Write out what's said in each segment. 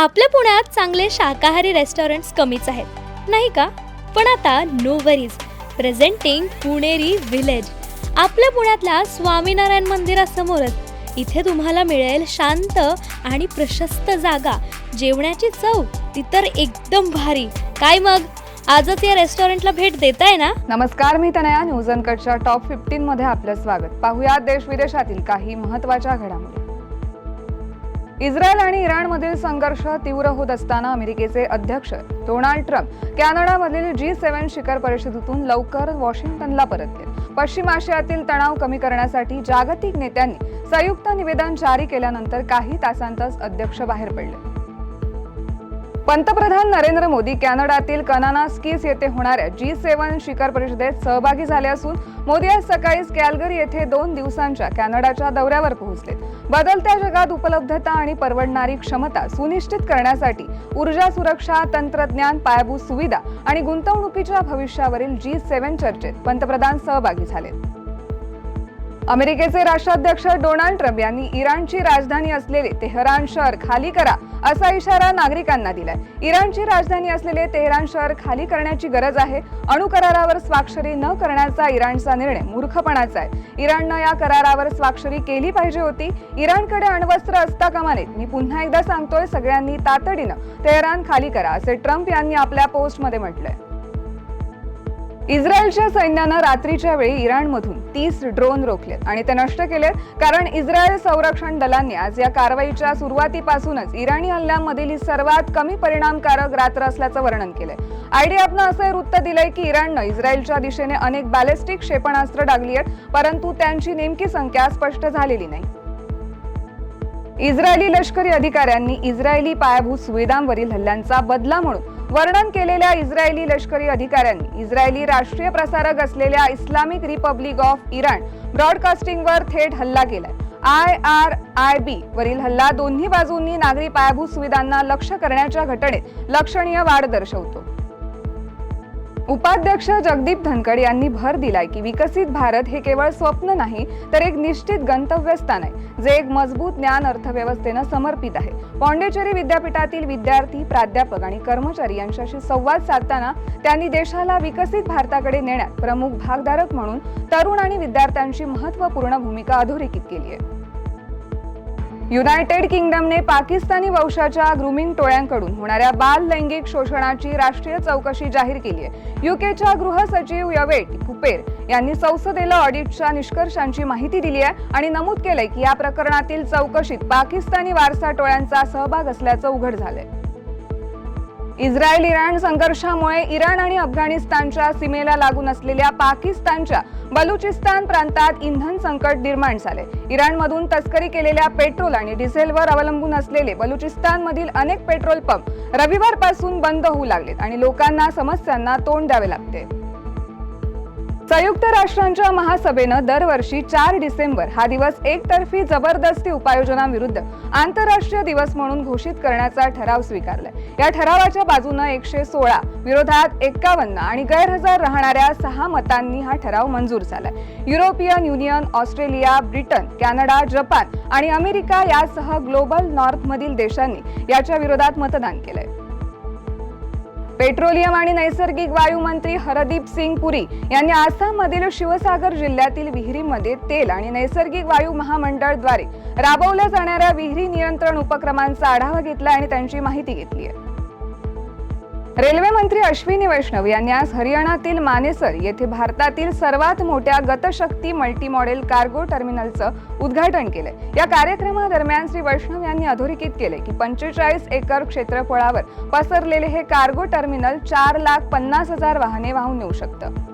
आपल्या पुण्यात चांगले शाकाहारी रेस्टॉरंट्स कमीच आहेत. नाही का? पण आता no worries presenting Puneri village आपल्या पुण्यातल्या स्वामीनारायण मंदिरासमोरच इथे तुम्हाला मिळेल शांत आणि प्रशस्त जागा. जेवणाची चव ती तर एकदम भारी. काय मग? आजच या रेस्टॉरंटला भेट देताय ना? नमस्कार मी तनया. न्यूज अनकटच्या टॉप फिफ्टीन मध्ये आपलं स्वागत. पाहूया देश विदेशातील काही महत्त्वाच्या घडामोडी. इस्रायल आणि इराणमधील संघर्ष तीव्र होत असताना अमेरिकेचे अध्यक्ष डोनाल्ड ट्रम्प कॅनडामधील जी सेव्हन शिखर परिषदेतून लवकर वॉशिंग्टनला परतले. पश्चिम आशियातील तणाव कमी करण्यासाठी जागतिक नेत्यांनी संयुक्त निवेदन जारी केल्यानंतर काही तासांतच अध्यक्ष बाहेर पडले. पंतप्रधान नरेंद्र मोदी कॅनडातील कनानास्कीस येथे होणाऱ्या जी सेवन शिखर परिषदेत सहभागी झाले असून मोदी आज सकाळीच कॅलगरी येथे दोन दिवसांच्या कॅनडाच्या दौऱ्यावर पोहोचले. बदलत्या जगात उपलब्धता आणि परवडणारी क्षमता सुनिश्चित करण्यासाठी ऊर्जा सुरक्षा तंत्रज्ञान पायाभूत सुविधा आणि गुंतवणुकीच्या भविष्यावरील जी सेवन चर्चेत पंतप्रधान सहभागी झाले. अमेरिकेचे राष्ट्राध्यक्ष डोनाल्ड ट्रम्प यांनी इराणची राजधानी असलेले तेहरान शहर खाली करा असा इशारा नागरिकांना दिलाय. इराणची राजधानी असलेले तेहरान शहर खाली करण्याची गरज आहे. अणु करारावर स्वाक्षरी न करण्याचा इराणचा निर्णय मूर्खपणाचा आहे. इराणनं या करारावर स्वाक्षरी केली पाहिजे होती. इराणकडे अण्वस्त्र असता कामा नयेत मी पुन्हा एकदा सांगतोय सगळ्यांनी तातडीनं तेहरान खाली करा असे ट्रम्प यांनी आपल्या पोस्टमध्ये म्हटलंय. इस्रायलच्या सैन्यानं रात्रीच्या वेळी इराणमधून तीस ड्रोन रोखलेत आणि ते नष्ट केलेत कारण इस्रायल संरक्षण दलांनी आज या कारवाईच्या सुरुवातीपासूनच इराणी हल्ल्यांमधील ही सर्वात कमी परिणामकारक रात्र असल्याचं वर्णन केलंय. आयडीएफनं असं वृत्त दिलंय की इराणनं इस्रायलच्या दिशेने अनेक बॅलिस्टिक क्षेपणास्त्र डागली आहेत परंतु त्यांची नेमकी संख्या स्पष्ट झालेली नाही. इस्रायली लष्करी अधिकाऱ्यांनी इस्रायली पायाभूत सुविधांवरील हल्ल्यांचा बदला म्हणून वर्णन केलेल्या इस्रायली लष्करी अधिकाऱ्यांनी इस्रायली राष्ट्रीय प्रसारक असलेल्या इस्लामिक रिपब्लिक ऑफ इराण ब्रॉडकास्टिंगवर थेट हल्ला केलाय. आय आर आय बी वरील हल्ला दोन्ही बाजूंनी नागरी पायाभूत सुविधांना लक्ष्य करण्याच्या घटनेत लक्षणीय वाढ दर्शवतो. उपाध्यक्ष जगदीप धनखड यांनी भर दिलाय की विकसित भारत हे केवळ स्वप्न नाही तर एक निश्चित गंतव्यस्थान आहे जे एक मजबूत ज्ञान अर्थव्यवस्थेनं समर्पित आहे. पॉंडेचेरी विद्यापीठातील विद्यार्थी प्राध्यापक आणि कर्मचारी यांच्याशी संवाद साधताना त्यांनी देशाला विकसित भारताकडे नेण्यात प्रमुख भागधारक म्हणून तरुण आणि विद्यार्थ्यांची महत्त्वपूर्ण भूमिका अधोरेखित केली आहे. युनायटेड किंगडमने पाकिस्तानी वंशाच्या ग्रुमिंग टोळ्यांकडून होणाऱ्या बाल लैंगिक शोषणाची राष्ट्रीय चौकशी जाहीर केली आहे. युकेच्या गृह सचिव यवेट कुपेर यांनी संसदेला ऑडिटच्या निष्कर्षांची माहिती दिली आहे आणि नमूद केलंय की या प्रकरणातील चौकशीत पाकिस्तानी वारसा टोळ्यांचा सहभाग असल्याचं उघड झालंय. इस्रायल इराण संघर्षामुळे इराण आणि अफगाणिस्तानच्या सीमेला लागून असलेल्या पाकिस्तानच्या बलुचिस्तान प्रांतात इंधन संकट निर्माण झाले. इराणमधून तस्करी केलेल्या पेट्रोल आणि डिझेलवर अवलंबून असलेले बलुचिस्तानमधील अनेक पेट्रोल पंप रविवारपासून बंद होऊ लागलेत आणि लोकांना समस्यांना तोंड द्यावे लागते. संयुक्त राष्ट्रांच्या महासभेनं दरवर्षी चार डिसेंबर हा दिवस एकतर्फी जबरदस्ती उपाययोजनांविरुद्ध आंतरराष्ट्रीय दिवस म्हणून घोषित करण्याचा ठराव स्वीकारलाय. या ठरावाच्या बाजूनं एकशे सोळा विरोधात एक्कावन्न आणि गैरहजर राहणाऱ्या सहा मतांनी हा ठराव मंजूर झालाय. European Union Australia Britain Canada Japan आणि अमेरिका यासह ग्लोबल नॉर्थमधील देशांनी याच्या विरोधात मतदान केलंय. पेट्रोलियम आणि नैसर्गिक वायू मंत्री हरदीप सिंग पुरी यांनी आसाममधील शिवसागर जिल्ह्यातील विहिरीमध्ये तेल आणि नैसर्गिक वायू महामंडळद्वारे राबवल्या जाणाऱ्या विहिरी नियंत्रण उपक्रमांचा आढावा घेतला आणि त्यांची माहिती घेतली आहे. रेल्वे मंत्री अश्विनी वैष्णव यांनी आज हरियाणातील मानेसर येथे भारतातील सर्वात मोठ्या गतशक्ती मल्टी मॉडेल कार्गो टर्मिनलचं उद्घाटन केलं. या कार्यक्रमादरम्यान श्री वैष्णव यांनी अधोरेखित केले की पंचेचाळीस एकर क्षेत्रफळावर पसरलेले हे कार्गो टर्मिनल चार लाख पन्नास हजार वाहने वाहून नेऊ शकतं.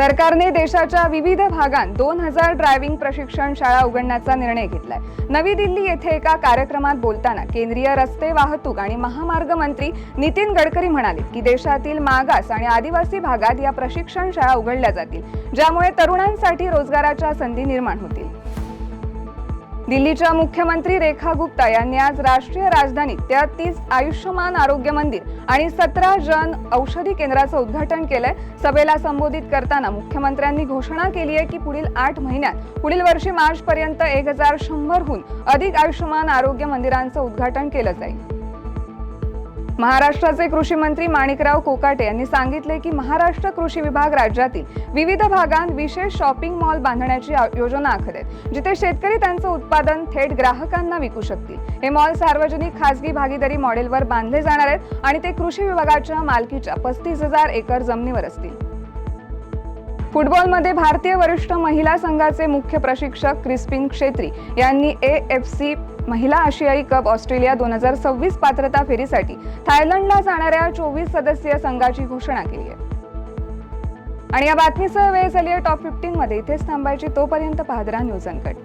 सरकारने देशाच्या विविध भागात दोन हजार ड्रायव्हिंग प्रशिक्षण शाळा उघडण्याचा निर्णय घेतलाय. नवी दिल्ली येथे एका कार्यक्रमात बोलताना केंद्रीय रस्ते वाहतूक आणि महामार्ग मंत्री नितीन गडकरी म्हणाले की देशातील मागास आणि आदिवासी भागात या प्रशिक्षण शाळा उघडल्या जातील ज्यामुळे तरुणांसाठी रोजगाराच्या संधी निर्माण होतील. दिल्लीच्या मुख्यमंत्री रेखा गुप्ता यांनी आज राष्ट्रीय राजधानीत तेहतीस आयुष्यमान आरोग्य मंदिर आणि सतरा जन औषधी केंद्राचं उद्घाटन केलंय. सभेला संबोधित करताना मुख्यमंत्र्यांनी घोषणा केली आहे की पुढील आठ महिन्यात पुढील वर्षी मार्च पर्यंत एक हजार शंभरहून अधिक आयुष्यमान आरोग्य मंदिरांचं उद्घाटन केलं जाईल. महाराष्ट्राचे कृषी मंत्री माणिकराव कोकाटे यांनी सांगितले की महाराष्ट्र कृषी विभाग राज्यातील विविध भागांत विशेष शॉपिंग मॉल बांधण्याची योजना आखत आहेत जिथे शेतकरी त्यांचं उत्पादन थेट ग्राहकांना विकू शकतील. हे मॉल सार्वजनिक खासगी भागीदारी मॉडेलवर बांधले जाणार आहेत आणि ते कृषी विभागाच्या मालकीच्या पस्तीस हजार एकर जमिनीवर असतील. फुटबॉलमध्ये भारतीय वरिष्ठ महिला संघाचे मुख्य प्रशिक्षक क्रिस्पिन क्षेत्री यांनी ए एफ सी महिला आशियाई कप ऑस्ट्रेलिया दोन हजार सव्वीस पात्रता फेरीसाठी थायलंडला जाणाऱ्या चोवीस सदस्यीय संघाची घोषणा केली आहे. आणि या बातमीसह वेळ झाली आहे. टॉप फिफ्टीन मध्ये इथेच थांबायची. तोपर्यंत पाहदरा न्यूज अनकट.